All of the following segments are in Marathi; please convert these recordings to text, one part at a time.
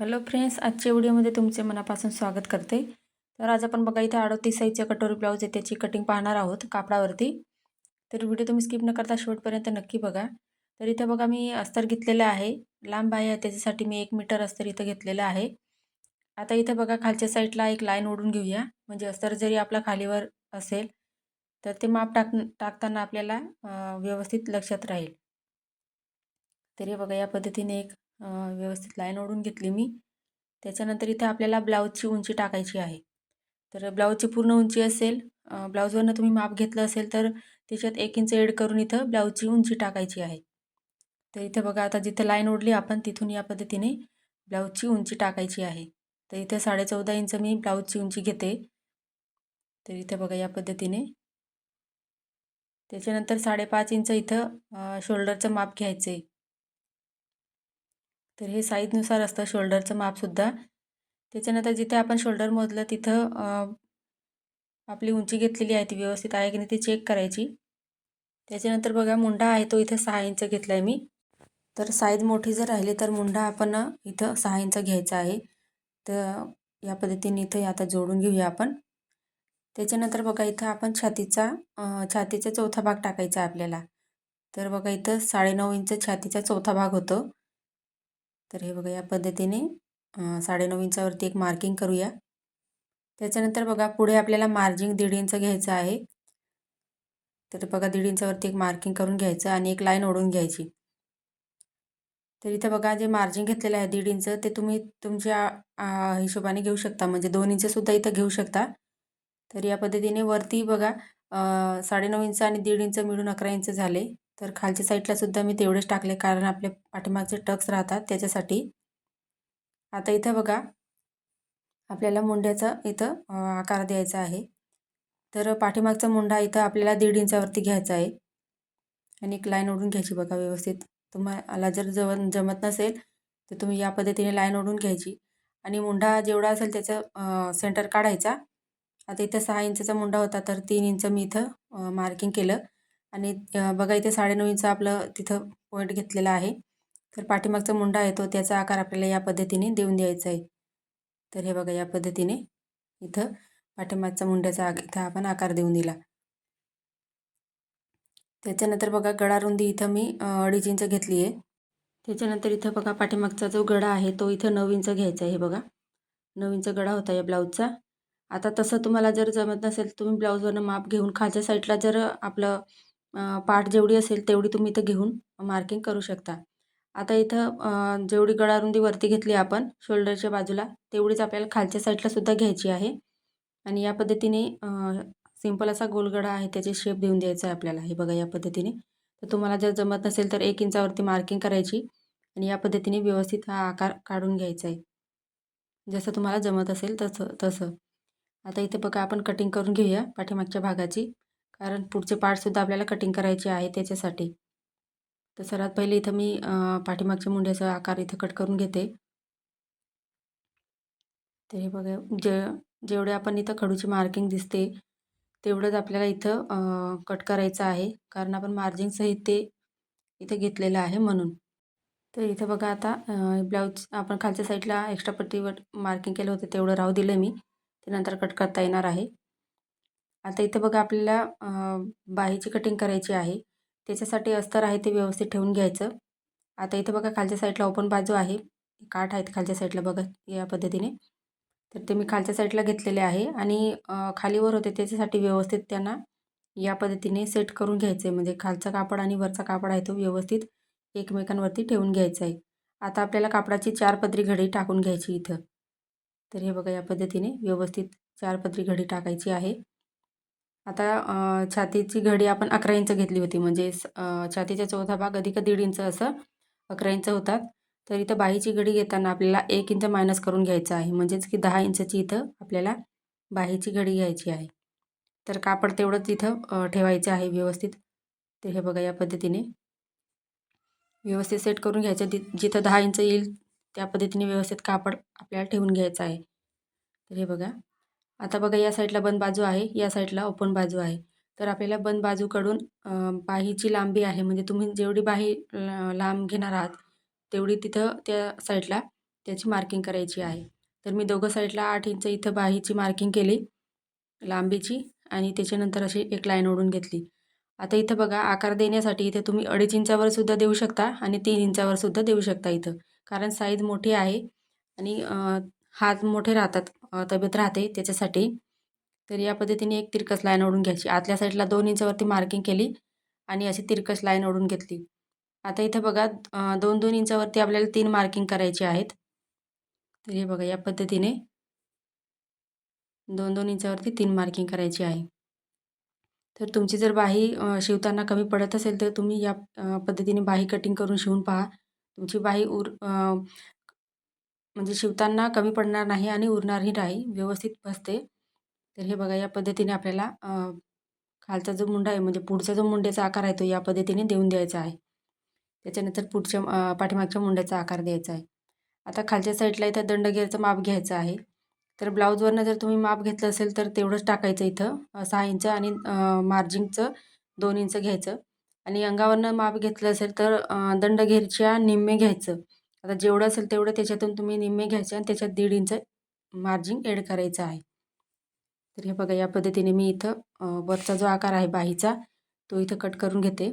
हॅलो फ्रेंड्स आजच्या व्हिडिओमध्ये तुमचे मनापासून स्वागत करते. तर आज आपण बघा इथे अडतीस साईजच्या कटोरी ब्लाऊज आहे त्याची कटिंग पाहणार आहोत कापडावरती. तर व्हिडिओ तुम्ही स्किप न करता शेवटपर्यंत नक्की बघा. तर इथं बघा मी अस्तर घेतलेलं आहे. लांब आहे त्याच्यासाठी मी एक मीटर अस्तर इथं घेतलेलं आहे. आता इथं बघा खालच्या साईडला एक लाईन ओढून घेऊया. म्हणजे अस्तर जरी आपला खालीवर असेल तर ते माप टाक टाकताना आपल्याला व्यवस्थित लक्षात राहील. तरी बघा या पद्धतीने एक व्यवस्थित लाईन ओढून घेतली मी. त्याच्यानंतर इथे आपल्याला ब्लाऊजची उंची टाकायची आहे. तर ब्लाऊजची पूर्ण उंची असेल ब्लाऊजवरनं तुम्ही माप घेतलं असेल तर त्याच्यात एक इंच एड करून इथं ब्लाऊजची उंची टाकायची आहे. तर इथं बघा आता जिथं लाईन ओढली आपण तिथून या पद्धतीने ब्लाऊजची उंची टाकायची आहे. तर इथे साडे चौदा इंच मी ब्लाऊजची उंची घेते. तर इथं बघा या पद्धतीने. त्याच्यानंतर साडेपाच इंच इथं शोल्डरचं माप घ्यायचं. आहे तर हे साईजनुसार असतं शोल्डरचं मापसुद्धा. त्याच्यानंतर जिथे आपण शोल्डर मोजलं तिथं आपली उंची घेतलेली आहे ती व्यवस्थित आहे की नाही ती चेक करायची. त्याच्यानंतर बघा मुंडा आहे तो इथं सहा इंच घेतला आहे मी. तर साईज मोठी जर राहिली तर मुंडा आपण इथं सहा इंच घ्यायचा आहे. तर या पद्धतीने इथं आता जोडून घेऊया आपण. त्याच्यानंतर बघा इथं आपण छातीचा छातीचा चौथा भाग टाकायचा आपल्याला. तर बघा इथं साडेनऊ इंच छातीचा चौथा भाग होतो. तर हे बघा या पद्धतीने साडेनऊ इंचावरती एक मार्किंग करूया. त्याच्यानंतर बघा पुढे आपल्याला मार्जिंग दीड इंच घ्यायचं आहे. तर बघा दीड इंचावरती एक मार्किंग करून घ्यायचं आणि एक लाईन ओढून घ्यायची. तर इथं बघा जे मार्जिंग घेतलेलं आहे दीड इंच ते तुम्ही तुमच्या हिशोबाने घेऊ शकता. म्हणजे दोन इंचसुद्धा इथं घेऊ शकता. तर या पद्धतीने वरती बघा साडेनऊ इंच आणि दीड इंच मिळून अकरा इंच झाले. तर खालच्या साईडला सुद्धा मी तेवढेच टाकले कारण आपले पाठीमागचे टक्स राहतात त्याच्यासाठी. आता इथं बघा आपल्याला मुंड्याचा इथं आकार द्यायचा आहे. तर पाठीमागचा मुंडा इथं आपल्याला दीड इंचावरती घ्यायचा आहे. आणि एक लाईन ओढून घ्यायची बघा व्यवस्थित. तुम्हाला जर जव जमत नसेल तर तुम्ही या पद्धतीने लाईन ओढून घ्यायची. आणि मुंडा जेवढा असेल त्याचं सेंटर काढायचा. आता इथं सहा इंचचा मुंडा होता तर तीन इंच मी इथं मार्किंग केलं. आणि बघा इथे साडेनऊ इंच आपलं तिथं पॉईंट घेतलेला आहे. तर पाठीमागचा मुंडा आहे तो त्याचा आकार आपल्याला या पद्धतीने देऊन द्यायचा आहे. तर हे बघा या पद्धतीने इथं पाठीमागचा मुंड्याचा इथं आपण आकार देऊन दिला. त्याच्यानंतर बघा गडारुंदी इथं मी अडीच इंच घेतली आहे. त्याच्यानंतर इथं बघा पाठीमागचा जो गडा आहे तो इथं नऊ इंच घ्यायचा आहे हे बघा. नऊ इंच गडा होता या ब्लाऊजचा. आता तसं तुम्हाला जर जमत नसेल तुम्ही ब्लाऊजवरनं माप घेऊन खालच्या साईडला जर आपलं पाठ जेवढी असेल तेवढी तुम्ही इथं घेऊन मार्किंग करू शकता. आता इथं जेवढी गळारुंदी वरती घेतली आपण शोल्डरच्या बाजूला तेवढीच आपल्याला खालच्या साईडला सुद्धा घ्यायची आहे. आणि या पद्धतीने सिंपल असा गोलगडा आहे त्याचे शेप देऊन द्यायचा आहे आपल्याला. हे बघा या पद्धतीने. तर तुम्हाला जर जमत नसेल तर एक इंचावरती मार्किंग करायची. आणि या पद्धतीने व्यवस्थित हा आकार काढून घ्यायचा आहे. जसं तुम्हाला जमत असेल तसं तसं. आता इथे बघा आपण कटिंग करून घेऊया पाठीमागच्या भागाची. कारण पुढचे पार्टसुद्धा आपल्याला कटिंग करायचे आहे त्याच्यासाठी. तर सर्वात पहिले इथं मी पाठीमागच्या मुंड्याचा आकार इथं कट करून घेते. तर हे बघा जे जेवढे आपण इथं खडूची मार्किंग दिसते तेवढंच आपल्याला इथं कट करायचं आहे. कारण आपण मार्जिंगसहित ते इथं घेतलेलं आहे म्हणून. तर इथं बघा आता ब्लाऊज आपण खालच्या साईडला एक्स्ट्रा पट्टीवर मार्किंग केलं होतं तेवढं राहू दिलं मी. ते नंतर कट करता येणार आहे. आता इथं बघा आपल्याला बाहीची कटिंग करायची आहे. त्याच्यासाठी अस्तर आहे ते व्यवस्थित ठेवून घ्यायचं. आता इथं बघा खालच्या साईडला ओपन बाजू आहे. काठ आहेत खालच्या साईडला बघा या पद्धतीने. तर ते मी खालच्या साईडला घेतलेले आहे आणि खालीवर होते त्याच्यासाठी व्यवस्थित त्यांना या पद्धतीने सेट करून घ्यायचं आहे. म्हणजे खालचा कापड आणि वरचा कापड आहे तो व्यवस्थित एकमेकांवरती ठेवून घ्यायचा आहे. आता आपल्याला कापडाची चार पदरी घडी टाकून घ्यायची इथं. तर हे बघा या पद्धतीने व्यवस्थित चार पदरी घडी टाकायची आहे. आता छातीची घडी आपण अकरा इंच घेतली होती. म्हणजे छातीचा चौथा भाग अधिक दीड इंच असं अकरा इंच होतात. तर इथं बाहीची घडी घेताना आपल्याला एक इंच मायनस करून घ्यायचं आहे. म्हणजेच की दहा इंचची इथं आपल्याला बाहीची घडी घ्यायची आहे. तर कापड तेवढंच इथं ठेवायचं आहे व्यवस्थित. ते हे बघा या पद्धतीने. व्यवस्थित सेट करून घ्यायचं. जिथं दहा इंच येईल त्या पद्धतीने व्यवस्थित कापड आपल्याला ठेवून घ्यायचं आहे. तर हे बघा. आता बघा या साईडला बंद बाजू आहे या साईडला ओपन बाजू आहे. तर आपल्याला बंद बाजूकडून बाहीची लांबी आहे. म्हणजे तुम्ही जेवढी बाही लांब घेणार आहात तेवढी तिथं त्या साईडला त्याची मार्किंग करायची आहे. तर मी दोघं साईडला आठ इंच इथं बाहीची मार्किंग केली लांबीची आणि त्याच्यानंतर अशी एक लाईन ओढून घेतली. आता इथं बघा आकार देण्यासाठी इथे तुम्ही अडीच इंचावर सुद्धा देऊ शकता आणि तीन इंचावर सुद्धा देऊ शकता इथं. कारण साईज मोठी आहे आणि हात मोठे राहतात. तब्येत राहते त्याच्यासाठी. तर या पद्धतीने एक तिरकस लाईन ओढून घ्यायची. आतल्या साईडला दोन इंचावरती मार्किंग केली आणि अशी तिरकस लाईन ओढून घेतली. आता इथं बघा दोन दोन इंचावरती आपल्याला तीन मार्किंग करायची आहेत. तर हे बघा या पद्धतीने दोन दोन इंचावरती तीन मार्किंग करायची आहे. तर तुमची जर बाही शिवताना कमी पडत असेल तर तुम्ही या पद्धतीने बाही कटिंग करून शिवून पहा. तुमची बाही उर म्हणजे शिवताना कमी पडणार नाही आणि उरणारही नाही व्यवस्थित बसते. तर हे बघा या पद्धतीने आपल्याला खालचा जो मुंडा आहे म्हणजे पुढचा जो मुंड्याचा आकार आहे तो या पद्धतीने देऊन द्यायचा आहे. त्याच्यानंतर पुढच्या पाठीमागच्या मुंड्याचा आकार द्यायचा आहे. आता खालच्या साईडला इथं दंडगेरचं माप घ्यायचं आहे. तर ब्लाऊजवरनं जर तुम्ही माप घेतलं असेल तर तेवढंच टाकायचं इथं. सहा इंच आणि मार्जिंगचं दोन इंच घ्यायचं. आणि अंगावरनं माप घेतलं असेल तर दंडघेरच्या निम्मे घ्यायचं. आता जेवढं असेल तेवढं त्याच्यातून तुम्ही निम्मे घ्यायचे आणि त्याच्यात दीड इंच मार्जिंग ॲड करायचं आहे. तर हे बघा या पद्धतीने मी इथं वरचा जो आकार आहे बाहीचा तो इथं कट करून घेते.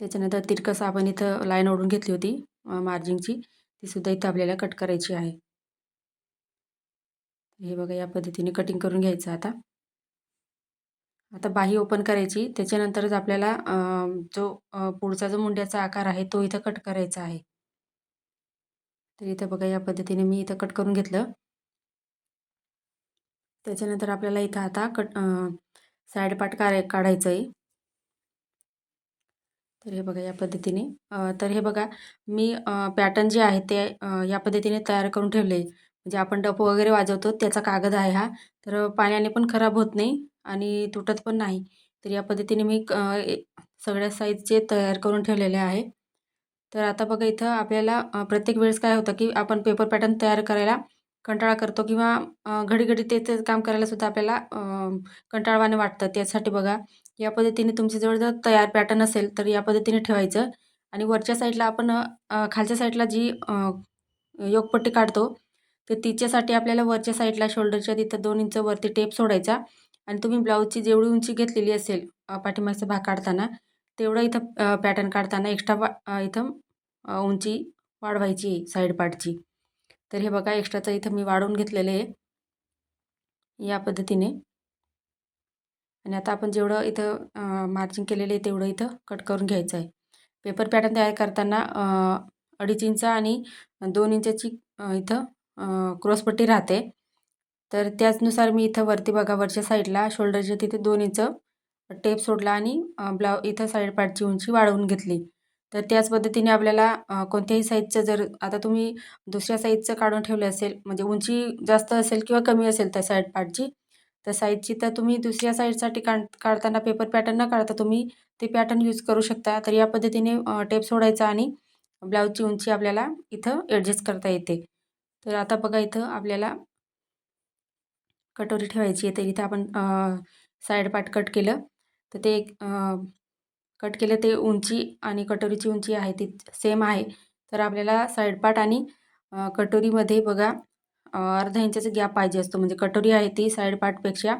त्याच्यानंतर तिरकस आपण इथं लाईन ओढून घेतली होती मार्जिंगची तीसुद्धा इथं आपल्याला कट करायची आहे. हे बघा या पद्धतीने कटिंग करून घ्यायचं आता. आता बाही ओपन करायची. त्याच्यानंतरच आपल्याला जो पुढचा जो मुंड्याचा आकार आहे तो इथं कट करायचा आहे. तर इथं बघा या पद्धतीने मी इथं कट करून घेतलं. त्याच्यानंतर आपल्याला इथं आता कट साईड पार्ट काढाय काढायचं आहे तर हे बघा या पद्धतीने. तर हे बघा मी पॅटर्न जे आहे ते या पद्धतीने तयार करून ठेवले म्हणजे आपण डप वगैरे वाजवतो त्याचा कागद आहे हा. तर पाण्याने पण खराब होत नाही. आणि तुटत पण नाही. तर या पद्धतीने मी सगळ्या साईजचे तयार करून ठेवलेले आहे. तर आता बघा इथं आपल्याला प्रत्येक वेळेस काय होतं की आपण पेपर पॅटर्न तयार करायला कंटाळा करतो किंवा घडी घडी तेच काम करायला सुद्धा आपल्याला कंटाळवाने वाटतं. त्यासाठी बघा या पद्धतीने तुमच्याजवळ जर तयार पॅटर्न असेल तर या पद्धतीने ठेवायचं. आणि वरच्या साईडला आपण खालच्या साईडला जी योगपट्टी काढतो तर तिच्यासाठी आपल्याला वरच्या साईडला शोल्डरच्या तिथं दोन इंच वरती टेप सोडायचा. आणि तुम्ही ब्लाऊजची जेवढी उंची घेतलेली असेल पाठीमागचा भाग काढताना तेवढं इथं पॅटर्न काढताना एक्स्ट्रा इथं उंची वाढवायची साईड पार्टची तर हे बघा एक्स्ट्राचं इथं मी वाढवून घेतलेलं आहे. या पद्धतीने. आणि आता आपण जेवढं इथं मार्जिन केलेलं आहे तेवढं इथं कट करून घ्यायचं आहे. पेपर पॅटर्न तयार करताना अडीच इंच आणि दोन इंचाची इथं क्रॉसपट्टी राहते. तर त्याचनुसार मी इथं वरती बघा वरच्या साईडला शोल्डरच्या तिथे दोन इंच टेप सोडला आणि ब्लाउ इथं साईड पार्टची उंची वाढवून घेतली. तर त्याच पद्धतीने आपल्याला कोणत्याही साईजचं जर आता तुम्ही दुसऱ्या साईजचं काढून ठेवलं असेल म्हणजे उंची जास्त असेल किंवा कमी असेल त्या साईड पार्टची तर साईजची तर तुम्ही दुसऱ्या साईडसाठी काढ काढताना पेपर पॅटर्न न काढता तुम्ही ते पॅटर्न यूज करू शकता. तर या पद्धतीने टेप सोडायचा आणि ब्लाऊजची उंची आपल्याला इथं ॲडजस्ट करता येते. तर आता बघा इथं आपल्याला कटोरी ठेवायची आहे तर इथं आपण साईड पार्ट कट केलं. तर ते कट केलं ते उंची आणि कटोरीची उंची आहे ती सेम आहे. तर आपल्याला साईड पार्ट आणि कटोरीमध्ये बघा अर्धा इंचाचा गॅप पाहिजे असतो. म्हणजे कटोरी आहे ती साईड पार्टपेक्षा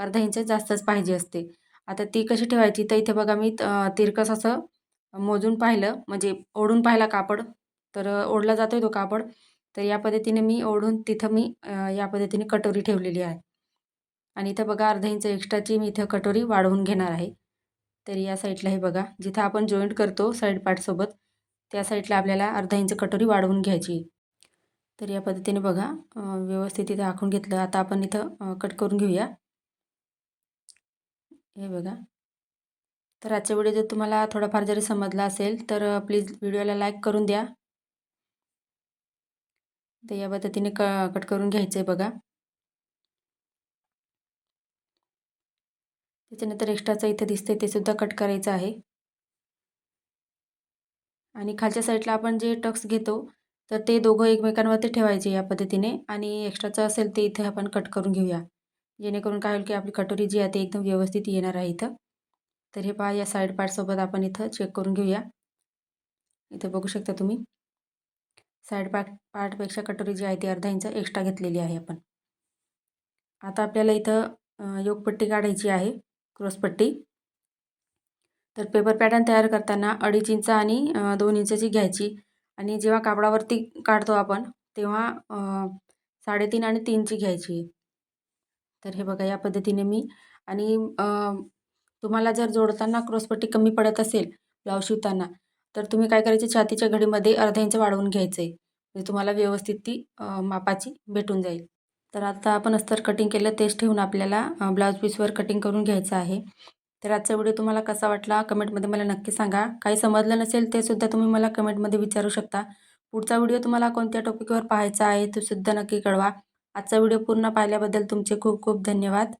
अर्धा इंच जास्तच पाहिजे असते. आता ती कशी ठेवायची? तर इथे बघा मी तिरकस असं मोजून पाहिलं. म्हणजे ओढून पाहिला कापड. तर ओढला जातोय तो कापड. तर या पद्धतीने मी ओढून तिथं मी या पद्धतीने कटोरी ठेवलेली आहे. आणि इथं बघा अर्धा इंच एक्स्ट्राची मी इथं कटोरी वाढवून घेणार आहे. तर या साईडला हे बघा जिथं आपण जॉईंट करतो साईड पार्टसोबत त्या साईडला आपल्याला अर्धा इंच कटोरी वाढवून घ्यायची. तर या पद्धतीने बघा व्यवस्थित इथं आखून घेतलं. आता आपण इथं कट करून घेऊया. हे बघा. तर आजच्या व्हिडिओ जर तुम्हाला थोडाफार जरी समजला असेल तर प्लीज व्हिडिओला लाईक करून द्या. तर या पद्धतीने क कट करून घ्यायचं आहे बघा. त्याच्यानंतर एक्स्ट्राचं इथं दिसतंय ते सुद्धा कट करायचं आहे. आणि खालच्या साईडला आपण जे टक्स घेतो तर ते दोघं एकमेकांवरती ठेवायचे या पद्धतीने आणि एक्स्ट्राचं असेल ते इथे आपण कट करून घेऊया. जेणेकरून काय होईल की आपली कटोरी जी आहे ती एकदम व्यवस्थित येणार आहे इथं. तर हे पहा या साईड पार्टसोबत आपण इथं चेक करून घेऊया. इथं बघू शकता तुम्ही. साईड पार्ट पार्टपेक्षा कटोरी जी आहे ती अर्धा इंच एक्स्ट्रा घेतलेली आहे आपण. आता आपल्याला इथं योगपट्टी काढायची आहे क्रॉसपट्टी तर पेपर पॅटर्न तयार करताना अडीच इंच आणि दोन इंचची घ्यायची. आणि जेव्हा कापडावरती काढतो आपण तेव्हा साडेतीन आणि तीनची घ्यायची. तर हे बघा या पद्धतीने मी आणि तुम्हाला जर जोडताना क्रॉसपट्टी कमी पडत असेल ब्लाऊज शिवताना तर तुम्ही काय करायचे? छातीच्या घडीमध्ये अर्धा इंच वाढवून घ्यायचं. आहे म्हणजे तुम्हाला व्यवस्थित ती मापाची भेटून जाईल. तर आता आपण अस्तर कटिंग केलं तेच ठेवून आपल्याला ब्लाऊज पीसवर कटिंग करून घ्यायचं आहे. तर आजचा व्हिडिओ तुम्हाला कसा वाटला? कमेंटमध्ये मला नक्की सांगा. काही समजलं नसेल ते सुद्धा तुम्ही मला कमेंटमध्ये विचारू शकता. पुढचा व्हिडिओ तुम्हाला कोणत्या टॉपिकवर पाहायचा आहे तो सुद्धा नक्की कळवा. आजचा व्हिडिओ पूर्ण पाहिल्याबद्दल तुमचे खूप खूप धन्यवाद.